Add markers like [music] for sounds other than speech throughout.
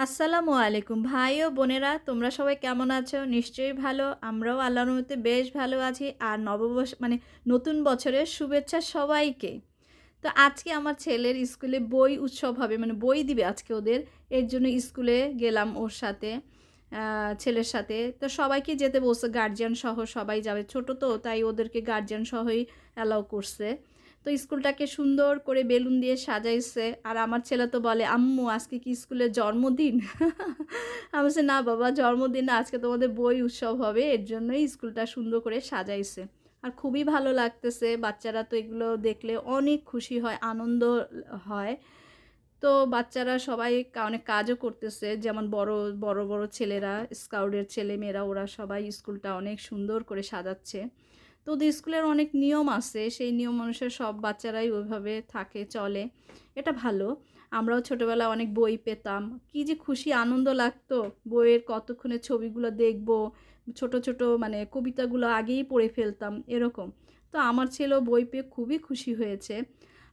আসসালামু আলাইকুম। ভাই ও বোনেরা, তোমরা সবাই কেমন আছো? নিশ্চয়ই ভালো। আমরাও আল্লাহর মতে বেশ ভালো আছি। আর নববর্ষ মানে নতুন বছরের শুভেচ্ছা সবাইকে। তো আজকে আমার ছেলের স্কুলে বই উৎসব হবে মানে বই দিবে আজকে ওদের। এর জন্য স্কুলে গেলাম ওর সাথে ছেলের সাথে। তো সবাইকে যেতে বলছে গার্জিয়ান সহ সবাই যাবে। ছোট তো, তাই ওদেরকে গার্জিয়ান সহই অ্যালাউ করছে। তো স্কুলটাকে সুন্দর করে বেলুন দিয়ে সাজাইছে। আর আমার ছেলে তো বলে, আম্মু, আজকে কি স্কুলের জন্মদিন? [laughs] আমি বলছি, না বাবা, জন্মদিন না, আজকে তোমাদের বই উৎসব হবে, এর জন্যই স্কুলটা সুন্দর করে সাজাইছে। আর খুবই ভালো লাগতেছে, বাচ্চারা তো এগুলো দেখলে অনেক খুশি হয়, আনন্দ হয়। তো বাচ্চারা সবাই অনেক কাজও করতেছে, যেমন বড় বড় বড় ছেলেরা, স্কাউটের ছেলে মেয়েরা ওরা সবাই স্কুলটা অনেক সুন্দর করে সাজাচ্ছে। তো স্কুলের অনেক নিয়ম আছে, সেই নিয়ম অনুসারে সব বাচ্চারাই ওইভাবে থাকে, চলে। এটা ভালো। আমরাও ছোটোবেলায় অনেক বই পেতাম। কী যে খুশি, আনন্দ লাগতো। বইয়ের কতক্ষণে ছবিগুলো দেখব, ছোট ছোট মানে কবিতাগুলো আগেই পড়ে ফেলতাম, এরকম। তো আমার ছেলেও বই পেয়ে খুবই খুশি হয়েছে।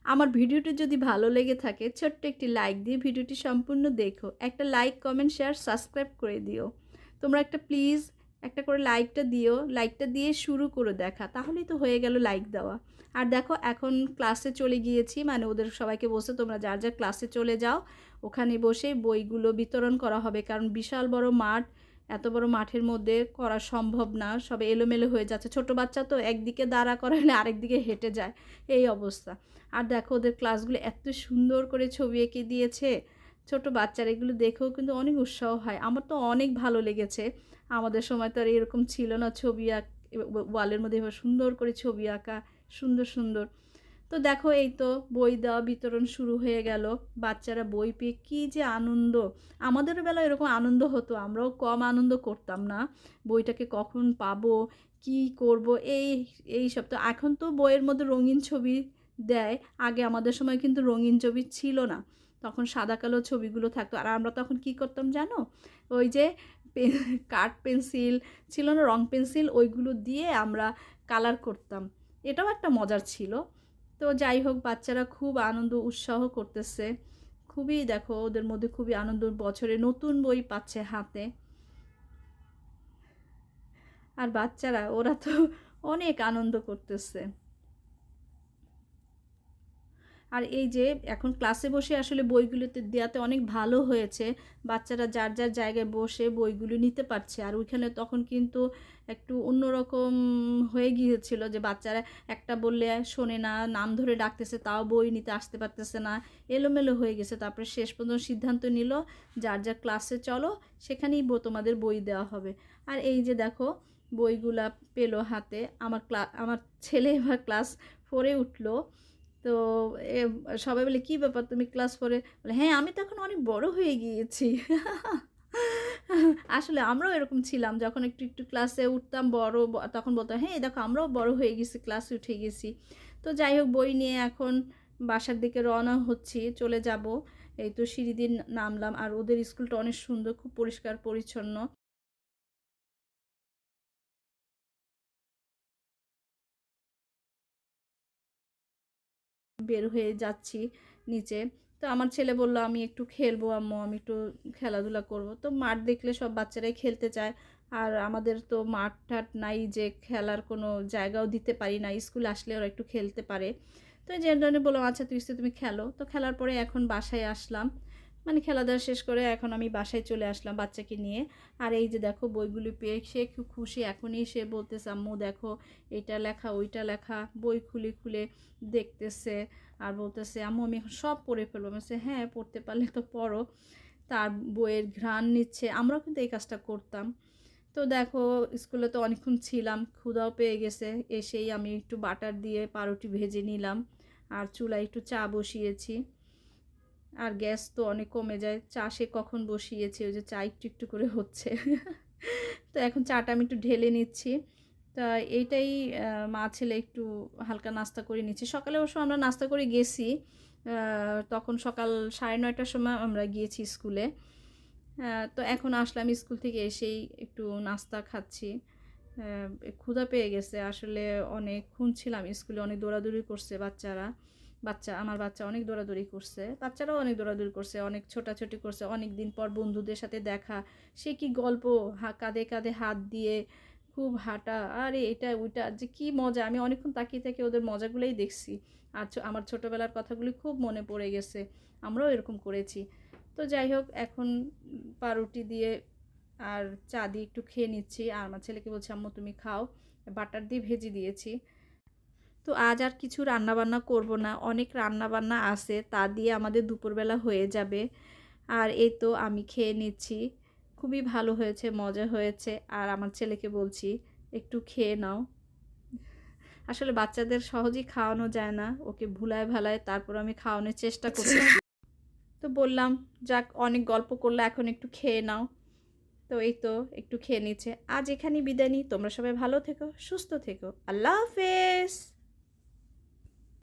আমার ভিডিওটি যদি ভালো লেগে থাকে, ছোট্ট একটি লাইক দিয়ে ভিডিওটি সম্পূর্ণ দেখো। একটা লাইক, কমেন্ট, শেয়ার, সাবস্ক্রাইব করে দিও। তোমরা একটা প্লিজ একটা করে লাইকটা দিও লাইকটা দিয়ে শুরু করে দেখা, তাহলেই তো হয়ে গেল লাইক দেওয়া। আর দেখো, এখন ক্লাসে চলে গিয়েছি মানে ওদের সবাইকে বসে তোমরা যার যার ক্লাসে চলে যাও, ওখানে বসে বইগুলো বিতরণ করা হবে। কারণ বিশাল বড় মাঠ, এত বড় মাঠের মধ্যে করা সম্ভব না, সব এলোমেলো হয়ে যাচ্ছে। ছোট বাচ্চা তো একদিকে দাঁড়া করালে আরেকদিকে হেঁটে যায়, এই অবস্থা। আর দেখো, ওদের ক্লাসগুলো এত সুন্দর করে ছবি এঁকে দিয়েছে ছোট বাচ্চারা এগুলো দেখেও কিন্তু অনেক উৎসাহ হয়। আমার তো অনেক ভালো লেগেছে। আমাদের সময় তো আর এরকম ছিল না ছবি আঁক, ওয়ালের মধ্যে এবার সুন্দর করে ছবি আঁকা, সুন্দর সুন্দর। তো দেখো এই তো বই দেওয়া, বিতরণ শুরু হয়ে গেল। বাচ্চারা বই পেয়ে কী যে আনন্দ। আমাদের বেলা এরকম আনন্দ হতো, আমরাও কম আনন্দ করতাম না। বইটাকে কখন পাবো, কি করব, এই এই সব। তো এখন তো বইয়ের মধ্যে রঙিন ছবি দেয়। আগে আমাদের সময় কিন্তু রঙিন ছবি ছিল না। তখন সাদা কালো ছবিগুলো থাকতো। আর আমরা তখন কি করতাম জানো? ওই যে কাঠ পেন্সিল ছিল না, রং পেন্সিল ওইগুলো দিয়ে আমরা কালার করতাম। এটাও একটা মজার ছিল। তো যাই হোক, বাচ্চারা খুব আনন্দ, উৎসাহ করতেছে। খুবই দেখো, ওদের মধ্যে খুবই আনন্দ, বছরে নতুন বই পাচ্ছে হাতে। আর বাচ্চারা, ওরা তো অনেক আনন্দ করতেছে। আর এই যে এখন ক্লাসে বসে আসলে বইগুলোতে দেওয়াতে অনেক ভালো হয়েছে। বাচ্চারা যার যার জায়গায় বসে বইগুলো নিতে পারছে। আর ওইখানে তখন কিন্তু একটু অন্যরকম হয়ে গিয়েছিল যে বাচ্চারা একটা বললে শোনে না, নাম ধরে ডাকতেছে, তাও বই নিতে আসতে পারতেছে না, এলোমেলো হয়ে গেছে। তারপরে শেষ পর্যন্ত সিদ্ধান্ত নিল, যার যার ক্লাসে চলো, সেখানেই তোমাদের বই দেওয়া হবে। আর এই যে দেখো, বইগুলা পেল হাতে। আমার ক্লা আমার ছেলে এবার ক্লাস ফোরে উঠল। তো সবাই বলে, কী ব্যাপার? তুমি ক্লাস ফোরে বলে হ্যাঁ আমি তো এখন অনেক বড় হয়ে গিয়েছি। আসলে আমরাও এরকম ছিলাম, যখন একটু একটু ক্লাসে উঠতাম বড় তখন বলতাম হ্যাঁ দেখো, আমরাও বড় হয়ে গেছি ক্লাসে উঠে গেছি। তো যাই হোক, বই নিয়ে এখন বাসার দিকে রওনা হচ্ছি, চলে যাব। এই তো সিঁড়ি দিয়ে নামলাম, আর ওদের স্কুলটা অনেক সুন্দর, খুব পরিষ্কার, পরিচ্ছন্ন। বের হয়ে যাচ্ছি নিচে। তো আমার ছেলে বলল, আমি একটু খেলব আম্মু, আমি একটু খেলাধুলা করব। তো মাঠ দেখলে সব বাচ্চারাই খেলতে চায়। আর আমাদের তো মাঠ টাঠ নাই যে খেলার কোনো জায়গাও দিতে পারি না, স্কুল আসলে ওরা একটু খেলতে পারে। তো জন্য বললাম আচ্ছা তুই তুমি খেলো। তো খেলার পরে এখন বাসায় আসলাম। মানে খেলাধুলা শেষ করে এখন আমি বাসায় চলে আসলাম বাচ্চাকে নিয়ে। আর এই যে দেখো বইগুলি পেয়ে সে খুব খুশি। এখনই সে বলতেছে, আম্মু দেখো এইটা লেখা, ওইটা লেখা। বই খুলে খুলে দেখতেছে আর বলতেছে, আম্মু, আমি এখন সব পড়ে ফেলব। আমি হ্যাঁ পড়তে পারলে তো পড়ো। তার বইয়ের ঘ্রাণ নিচ্ছে। আমরাও কিন্তু এই কাজটা করতাম। তো দেখো, স্কুলে তো অনেকক্ষণ ছিলাম, ক্ষুধাও পেয়ে গেছে। এসেই আমি একটু বাটার দিয়ে পাউরুটি ভেজে নিলাম। আর চুলায় একটু চা বসিয়েছি। আর গ্যাস তো অনেক কমে যায়। চা সে কখন বসিয়েছে? ওই যে চা একটু একটু করে হচ্ছে। [laughs] তো এখন চাটা আমি একটু ঢেলে নিচ্ছি। তা এইটাই মা ছেলে একটু হালকা নাস্তা করে নিচ্ছি। সকালে অবশ্য আমরা নাস্তা করে গেছি। তখন সকাল সাড়ে নয়টার সময় আমরা গিয়েছি স্কুলে। তো এখন আসলাম স্কুল থেকে এসেই একটু নাস্তা খাচ্ছি। ক্ষুধা পেয়ে গেছে। আসলে অনেকক্ষণ ছিলাম স্কুলে, অনেক দৌড়াদৌড়ি করছে বাচ্চারা। বাচ্চা, আমার বাচ্চা অনেক দৌড়াদৌড়ি করছে, বাচ্চারাও অনেক দৌড়াদৌড়ি করছে, অনেক ছোটাছুটি করছে অনেক দিন পর বন্ধুদের সাথে দেখা। সে কি গল্প, হা, কাঁধে কাঁধে হাত দিয়ে খুব হাঁটা, আরে এটা, ওইটা, যে কি মজা। আমি অনেকক্ষণ তাকিয়ে থেকে ওদের মজাগুলোই দেখছি। আর আমার ছোটোবেলার কথাগুলি খুব মনে পড়ে গেছে, আমরাও এরকম করেছি। তো যাই হোক, এখন পাউরুটি দিয়ে আর চা দিয়ে একটু খেয়ে নিচ্ছি। আর আমার ছেলেকে বলছি, আম্মু, তুমি খাও। বাটার দিয়ে ভেজে দিয়েছি। তো আজ আর কিছু রান্নাবান্না করব না। অনেক রান্নাবান্না আছে তা দিয়ে আমাদের দুপুরবেলা হয়ে যাবে। আর এই তো আমি খেয়ে নিচ্ছি। খুবই ভালো হয়েছে মজা হয়েছে। আর আমার ছেলেকে বলছি একটু খেয়ে নাও। আসলে বাচ্চাদের সহজেই খাওয়ানো যায় না। ওকে ভুলায় ভালায় তারপর আমি খাওয়ানোর চেষ্টা করছি। তো বললাম যাক অনেক গল্প করলে এখন একটু খেয়ে নাও। তো এই তো একটু খেয়ে নিচ্ছে। আজ এখানেই বিদায় নিই। তোমরা সবাই ভালো থেকো সুস্থ থেকো। আল্লাহ হাফেজ!